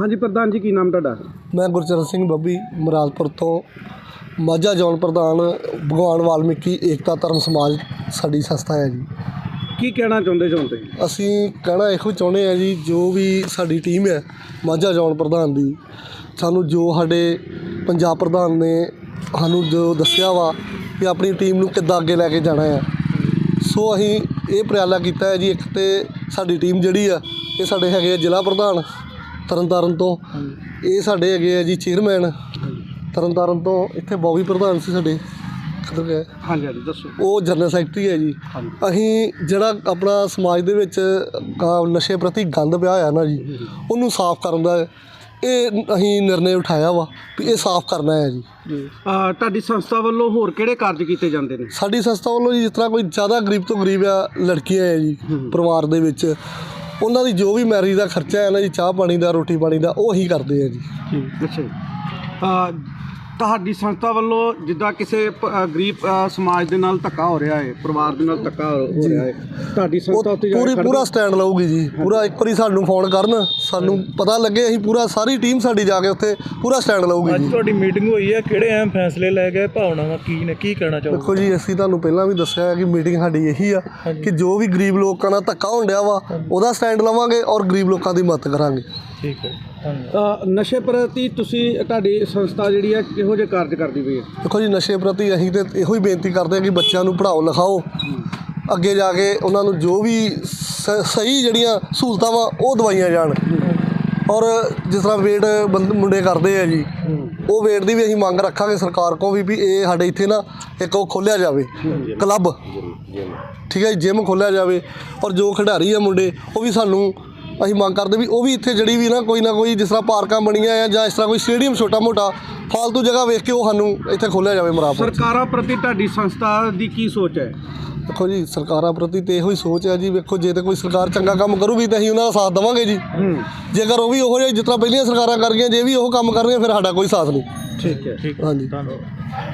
ਹਾਂਜੀ ਪ੍ਰਧਾਨ ਜੀ ਕੀ ਨਾਮ ਤੁਹਾਡਾ? ਮੈਂ ਗੁਰਚਰਨ ਸਿੰਘ ਬੱਬੀ ਮਰਾਦਪੁਰ ਤੋਂ। ਮਾਝਾ ਜ਼ੋਨ ਪ੍ਰਧਾਨ ਭਗਵਾਨ ਵਾਲਮੀਕੀ ਏਕਤਾ ਧਰਮ ਸਮਾਜ ਸਾਡੀ ਸੰਸਥਾ ਹੈ ਜੀ। ਕੀ ਕਹਿਣਾ ਚਾਹੁੰਦੇ ਤੁਸੀਂ? ਅਸੀਂ ਕਹਿਣਾ ਇਹੋ ਚਾਹੁੰਦੇ ਆ ਜੀ ਜੋ ਵੀ ਸਾਡੀ ਟੀਮ ਹੈ ਮਾਝਾ ਜ਼ੋਨ ਪ੍ਰਧਾਨ ਦੀ ਸਾਨੂੰ ਜੋ ਸਾਡੇ ਪੰਜਾਬ ਪ੍ਰਧਾਨ ਨੇ ਸਾਨੂੰ ਜੋ ਦੱਸਿਆ ਵਾ ਕਿ ਆਪਣੀ ਟੀਮ ਨੂੰ ਕਿੱਦਾਂ ਅੱਗੇ ਲੈ ਕੇ ਜਾਣਾ ਹੈ। ਸੋ ਅਸੀਂ ਇਹ ਉਪਰਾਲਾ ਕੀਤਾ ਹੈ ਜੀ ਇੱਕ ਤੇ ਸਾਡੀ ਟੀਮ ਜਿਹੜੀ ਆ ਇਹ ਸਾਡੇ ਹੈਗੇ ਆ ਜ਼ਿਲ੍ਹਾ ਪ੍ਰਧਾਨ ਤਰਨਤਾਰਨ ਤੋਂ। ਇਹ ਸਾਡੇ ਹੈਗੇ ਆ ਜੀ ਚੇਅਰਮੈਨ ਤਰਨਤਾਰਨ ਤੋਂ ਇੱਥੇ ਬੌਬੀ ਪ੍ਰਧਾਨ ਸੀ ਸਾਡੇ। ਕਿੱਧਰ ਗਏ ਹਾਂਜੀ ਹਾਂਜੀ ਦੱਸੋ। ਉਹ ਜਨਰਲ ਸੈਕਟਰੀ ਹੈ ਜੀ। ਅਸੀਂ ਜਿਹੜਾ ਆਪਣਾ ਸਮਾਜ ਦੇ ਵਿੱਚ ਨਸ਼ੇ ਪ੍ਰਤੀ ਗੰਦ ਪਿਆ ਹੋਇਆ ਨਾ ਜੀ ਉਹਨੂੰ ਸਾਫ਼ ਕਰਨ ਦਾ ਇਹ ਅਸੀਂ ਨਿਰਣੇ ਉਠਾਇਆ ਵਾ ਵੀ ਇਹ ਸਾਫ਼ ਕਰਨਾ ਹੈ ਜੀ। ਤੁਹਾਡੀ ਸੰਸਥਾ ਵੱਲੋਂ ਹੋਰ ਕਿਹੜੇ ਕਾਰਜ ਕੀਤੇ ਜਾਂਦੇ ਨੇ? ਸਾਡੀ ਸੰਸਥਾ ਵੱਲੋਂ ਜੀ ਜਿਸ ਤਰ੍ਹਾਂ ਕੋਈ ਜ਼ਿਆਦਾ ਗਰੀਬ ਤੋਂ ਗਰੀਬ ਆ ਲੜਕੀਆਂ ਹੈ ਜੀ ਪਰਿਵਾਰ ਦੇ ਵਿੱਚ ਉਹਨਾਂ ਦੀ ਜੋ ਵੀ ਮੈਰਿਜ ਦਾ ਖਰਚਾ ਹੈ ਨਾ ਜੀ ਚਾਹ ਪਾਣੀ ਦਾ, ਰੋਟੀ ਪਾਣੀ ਦਾ, ਉਹ ਹੀ ਕਰਦੇ ਆ ਜੀ। ਅੱਛਾ ਜੀ। ਤੁਹਾਡੀ ਸੰਸਥਾ ਵੱਲੋਂ ਜਿੱਦਾਂ ਕਿਸੇ ਪ- ਗਰੀਬ ਸਮਾਜ ਦੇ ਨਾਲ ਧੱਕਾ ਹੋ ਰਿਹਾ ਹੈ ਪਰਿਵਾਰ ਦੇ ਨਾਲ ਧੱਕਾ ਹੋ ਹੋ ਰਿਹਾ ਹੈ ਤੁਹਾਡੀ ਉਹ ਸੰਸਥਾ ਉੱਤੇ ਜਾ ਕੇ ਪੂਰੀ ਖੜ੍ਹਦੀ- ਪੂਰਾ ਸਟੈਂਡ ਲਊਗੀ ਜੀ। ਪੂਰਾ ਇੱਕ ਵਾਰੀ ਸਾਨੂੰ ਫੋਨ ਕਰਨ ਸਾਨੂੰ ਪਤਾ ਲੱਗੇ ਅਸੀਂ ਪੂਰਾ ਸਾਰੀ ਟੀਮ ਸਾਡੀ ਜਾ ਕੇ ਉੱਥੇ ਪੂਰਾ ਸਟੈਂਡ ਲਊਗੀ ਅੱਜ ਜੀ। ਤੁਹਾਡੀ ਮੀਟਿੰਗ ਹੋਈ ਹੈ ਕਿਹੜੇ ਅਹਿਮ ਫੈਸਲੇ ਲਏ ਗਏ ਭਾਵਨਾਵਾਂ ਕੀ ਨੇ ਕੀ ਕਹਿਣਾ ਚਾਹੋਗੇ? ਦੇਖੋ ਜੀ ਅਸੀਂ ਤੁਹਾਨੂੰ ਪਹਿਲਾਂ ਵੀ ਦੱਸਿਆ ਹੈ ਕਿ ਮੀਟਿੰਗ ਸਾਡੀ ਇਹੀ ਆ ਕਿ ਜੋ ਵੀ ਗਰੀਬ ਲੋਕਾਂ ਨਾਲ ਧੱਕਾ ਹੋਣ ਡਿਆ ਵਾ ਉਹਦਾ ਸਟੈਂਡ ਲਵਾਂਗੇ ਔਰ ਗਰੀਬ ਲੋਕਾਂ ਦੀ ਮਦਦ ਕਰਾਂਗੇ। ਠੀਕ ਹੈ। ਨਸ਼ੇ ਪ੍ਰਤੀ ਤੁਸੀਂ ਤੁਹਾਡੀ ਸੰਸਥਾ ਜਿਹੜੀ ਹੈ ਕਿਹੋ ਜਿਹੇ ਕਾਰਜ ਕਰਦੀ ਪਈ ਹੈ? ਦੇਖੋ ਜੀ ਨਸ਼ੇ ਪ੍ਰਤੀ ਅਸੀਂ ਤੇ ਇਹੋ ਹੀ ਬੇਨਤੀ ਕਰਦੇ ਹਾਂ ਕਿ ਬੱਚਿਆਂ ਨੂੰ ਪੜ੍ਹਾਓ ਲਿਖਾਓ। ਅੱਗੇ ਜਾ ਕੇ ਉਹਨਾਂ ਨੂੰ ਜੋ ਵੀ ਸ- ਸਹੀ ਜਿਹੜੀਆਂ ਸਹੂਲਤਾਂ ਵਾ ਉਹ ਦਵਾਈਆਂ ਜਾਣ। ਔਰ ਜਿਸ ਤਰ੍ਹਾਂ ਵੇਟ ਮੁੰਡੇ ਕਰਦੇ ਆ ਜੀ ਉਹ ਵੇਟ ਦੀ ਵੀ ਅਸੀਂ ਮੰਗ ਰੱਖਾਂਗੇ ਸਰਕਾਰ ਕੋਲ ਵੀ ਵੀ ਇਹ ਸਾਡੇ ਇੱਥੇ ਨਾ ਇੱਕ ਉਹ ਖੋਲਿਆ ਜਾਵੇ ਕਲੱਬ। ਠੀਕ ਹੈ ਜਿਮ ਖੋਲਿਆ ਜਾਵੇ। ਔਰ ਜੋ ਖਿਡਾਰੀ ਆ ਮੁੰਡੇ ਉਹ ਵੀ ਸਾਨੂੰ ਅਸੀਂ ਮੰਗ ਕਰਦੇ ਵੀ ਉਹ ਵੀ ਇੱਥੇ ਜਿਹੜੀ ਵੀ ਨਾ ਕੋਈ ਨਾ ਕੋਈ ਜਿਸ ਤਰ੍ਹਾਂ ਪਾਰਕਾਂ ਬਣੀਆਂ ਆ ਜਾਂ ਇਸ ਤਰ੍ਹਾਂ ਕੋਈ ਸਟੇਡੀਅਮ ਛੋਟਾ ਮੋਟਾ ਫਾਲਤੂ ਜਗ੍ਹਾ ਵੇਖ ਕੇ ਉਹ ਸਾਨੂੰ ਇੱਥੇ ਖੋਲਿਆ ਜਾਵੇ ਮਰਾਪੁਰ ਸਰਕਾਰਾਂ ਪ੍ਰਤੀ ਤੁਹਾਡੀ ਸੰਸਥਾ ਦੀ ਕੀ ਸੋਚ ਹੈ? ਦੇਖੋ ਜੀ ਸਰਕਾਰਾਂ ਪ੍ਰਤੀ ਤੇ ਇਹੋ ਹੀ ਸੋਚ ਹੈ ਜੀ ਵੇਖੋ ਜੇ ਤੇ ਕੋਈ ਸਰਕਾਰ ਚੰਗਾ ਕੰਮ ਕਰੂਗੀ ਤਾਂ ਅਸੀਂ ਉਹਨਾਂ ਦਾ ਸਾਥ ਦੇਵਾਂਗੇ ਜੀ। ਜੇਕਰ ਉਹ ਵੀ ਉਹੋ ਜਿਹਾ ਜਿਸ ਤਰ੍ਹਾਂ ਪਹਿਲੀਆਂ ਸਰਕਾਰਾਂ ਕਰ ਗਈਆਂ ਜੇ ਵੀ ਉਹ ਕੰਮ ਕਰਨਗੀਆਂ ਫਿਰ ਸਾਡਾ ਕੋਈ ਸਾਥ ਨਹੀਂ। ਠੀਕ ਹੈ। ਹਾਂਜੀ। ਧੰਨਵਾਦ।